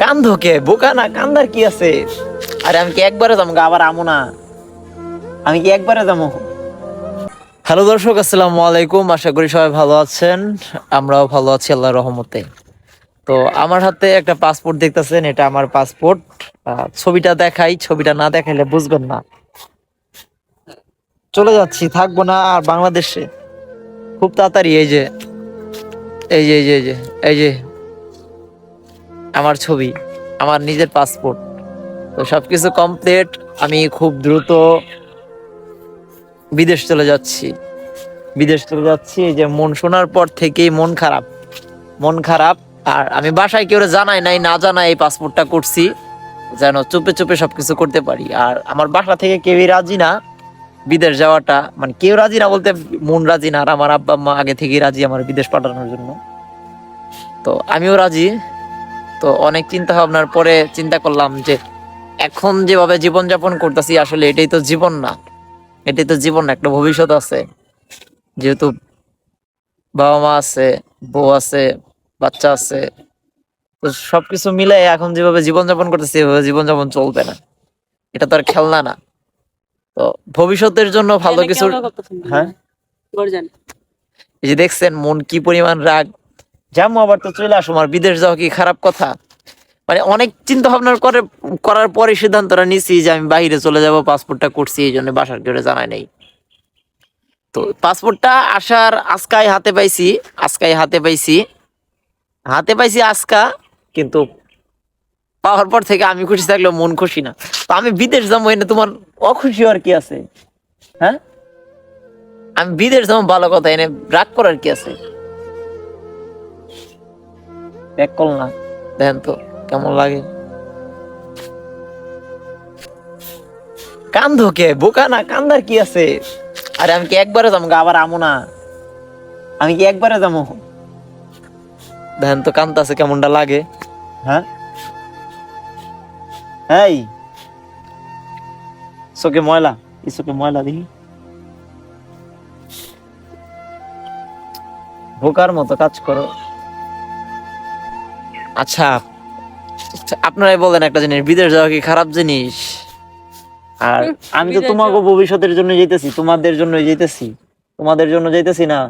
কান্দো কে বোকা না, কান্দার কি আছে? আরে আমি কি একবারে যাব আবার আমো না? আমি কি একবারে যাব? হ্যালো দর্শক, আসসালামু আলাইকুম, আশা করি সবাই ভালো আছেন। আমরাও ভালো আছি আল্লাহ রহমতে। তো আমার হাতে একটা পাসপোর্ট দেখতেছেন, এটা আমার পাসপোর্ট ছবিটা দেখাই, ছবিটা না দেখাইলে বুঝবেন না। চলে যাচ্ছি, থাকব না আর বাংলাদেশে। খুব তাড়াতাড়ি, এই যে এই যে এই যে এই যে এই যে। আমার ছবি, আমার নিজের পাসপোর্ট তো সবকিছু কমপ্লিট আমি খুব দ্রুত বিদেশ চলে যাচ্ছি। বিদেশ চলে যাচ্ছি যে মন শোনার পর থেকেই মন খারাপ। মন খারাপ, আর আমি বাসায় কেউ জানাই নাই, না জানাই এই পাসপোর্টটা করছি, যেন চুপে চুপে সবকিছু করতে পারি। আর আমার বাসা থেকে কেউই রাজি না, বিদেশ যাওয়াটা। মানে কেউ রাজি না বলতে মন রাজি না, আর আমার আব্বা, আম্মা আগে থেকেই রাজি আমার বিদেশ পাঠানোর জন্য। তো আমিও রাজি। তো অনেক চিন্তা ভাবনার পরে চিন্তা করলাম যে এখন যেভাবে জীবনযাপন করতেছি আসলে এটাই তো জীবন না। এটাই তো জীবন না একটা ভবিষ্যৎ আছে। যেহেতু বাবা মা আছে বউ আছে বাচ্চা আছে তো সবকিছু মিলে এখন যেভাবে জীবনযাপন করতেছি এভাবে জীবনযাপন চলবে না। এটা তো আর খেলনা না। তো ভবিষ্যতের জন্য ভালো কিছু হ্যাঁ। এই যে দেখছেন মন কি পরিমাণ রাগ যাব আবার তো চলে আসো আমার বিদেশ যাওয়া কি খারাপ কথা? মানে অনেক চিন্তা ভাবনা করে, করার পরে সিদ্ধান্তটা নিছি যে আমি বাইরে চলে যাব পাসপোর্টটা করছি, এই জন্য বাসার কেউ জানাই নাই। তো পাসপোর্টটা আসার আজকাই হাতে পাইছি, আজকাই হাতে পাইছি। হাতে পাইছি আজকা, কিন্তু পাওয়ার পর থেকে আমি খুশি থাকলেও মন খুশি না। তো আমি বিদেশ যাব, এনে তোমার অখুশি আর কি আছে? হ্যাঁ? আমি বিদেশ যাব, ভালো কথা, এনে রাগ করার কি আছে? ব্যাক কল না। দেখেন তো কেমন লাগে। কান্দো কে? বোকা না? কান্দার কি আছে? আরে আমি কি একবারে যাব? আবার আমো না। আমি কি একবারে যাব? দেখেন তো কান্দাছে কেমনটা লাগে। হ্যাঁ? এই। চোখে ময়লা। এই চোখে ময়লা দেখি। বোকার মতো কাজ করো। আচ্ছা আপনারাই বলেন একটা জিনিস বিদেশ যাওয়া কি খারাপ জিনিস? আর আমি তো তোমাকে ভবিষ্যতের জন্য যেতেছি তোমাদের জন্য যেতেছি তোমাদের জন্য যেতেছি না।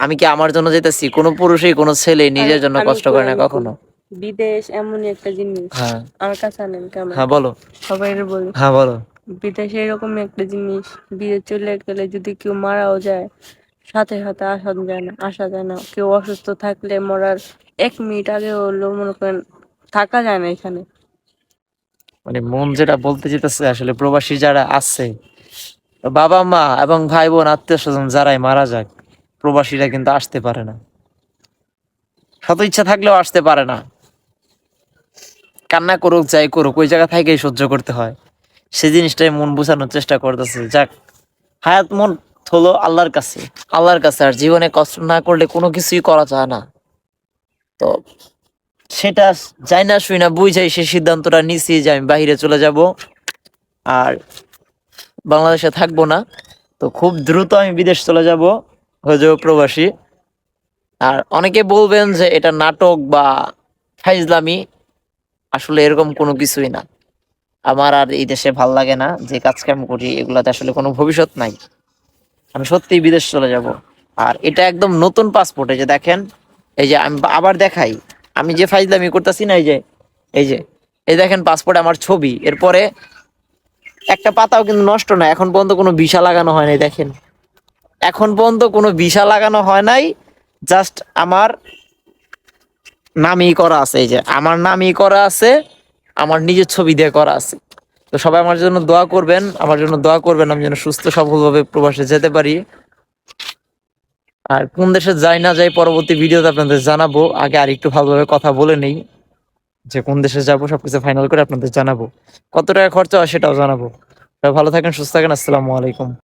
আমি কি আমার জন্য যেতেছি? কোনো পুরুষই কোনো ছেলে নিজের জন্য কষ্ট করে না কখনো? বিদেশ এমনই একটা জিনিস। হ্যাঁ। আমার কাছে আনেন কেমন? হ্যাঁ বলো। সবাই বলি হ্যাঁ বলো। বিদেশে এরকম একটা জিনিস বিয়ে চলে গেলে যদি কেউ মারাও যায় সাথে সাথে আসা যায় না, আসা যায় না। কেউ অসুস্থ থাকলে মরার এক মিনিট আগে হলো, মনে করেন থাকা যায় না এখানে। মানে মন যেটা বলতে যেতেছে আসলে প্রবাসী যারা আছে, বাবা মা এবং ভাই বোন, আত্মীয় স্বজন যারাই মারা যাক, প্রবাসীরা কিন্তু আসতে পারে না। শত ইচ্ছা থাকলেও আসতে পারে না। কান্না করুক, যাই করুক, ওই জায়গা থেকেই সহ্য করতে হয়। সেই জিনিসটাই মন বোঝানোর চেষ্টা করতেছে। যাক, হায়াত মন হলো আল্লাহর কাছে। আল্লাহর কাছে, আর জীবনে কষ্ট না করলে কোনো কিছুই করা যায় না। তো সেটা যাই না শুই না, বুঝাই সে সিদ্ধান্তটা নিছি যে আমি বাইরে চলে যাব। আর বাংলাদেশে থাকব না। তো খুব দ্রুত আমি বিদেশ চলে যাব হয়ে যাব প্রবাসী। আর অনেকে বলবেন যে এটা নাটক বা ফাইজলামি, আসলে এরকম কোনো কিছুই না। আমার আর এই দেশে ভালো লাগে না, যে কাজ কাম করি, এগুলাতে আসলে কোনো ভবিষ্যৎ নাই। আমি সত্যিই বিদেশ চলে যাব। আর এটা একদম নতুন পাসপোর্ট এই যে দেখেন, এই যে আমি আবার দেখাই। আমি যে ফাইজলামি করতেছি না, এই যে এই যে, এই দেখেন পাসপোর্ট আমার ছবি। এরপরে একটা পাতাও কিন্তু নষ্ট না, এখন পর্যন্ত কোনো ভিসা লাগানো হয় নাই, দেখেন। এখন পর্যন্ত কোনো ভিসা লাগানো হয় নাই জাস্ট আমার নামই করা আছে, এই যে, আমার নামই করা আছে, আমার নিজের ছবি দিয়ে করা আছে। তো সবাই আমার জন্য দোয়া করবেন, আমার জন্য দোয়া করবেন, আমি যেন সুস্থ সফলভাবে প্রবাসে যেতে পারি। আর কোন দেশে যাই না যাই পরবর্তী ভিডিওতে আপনাদের জানাব, আগে আর একটু ভালোভাবে কথা বলে নেই। যে কোন দেশে যাব, সবকিছু ফাইনাল করে আপনাদের জানাব। কত টাকা খরচা হয় সেটাও জানাব। ভালো থাকেন, সুস্থ থাকেন, আসসালামু আলাইকুম।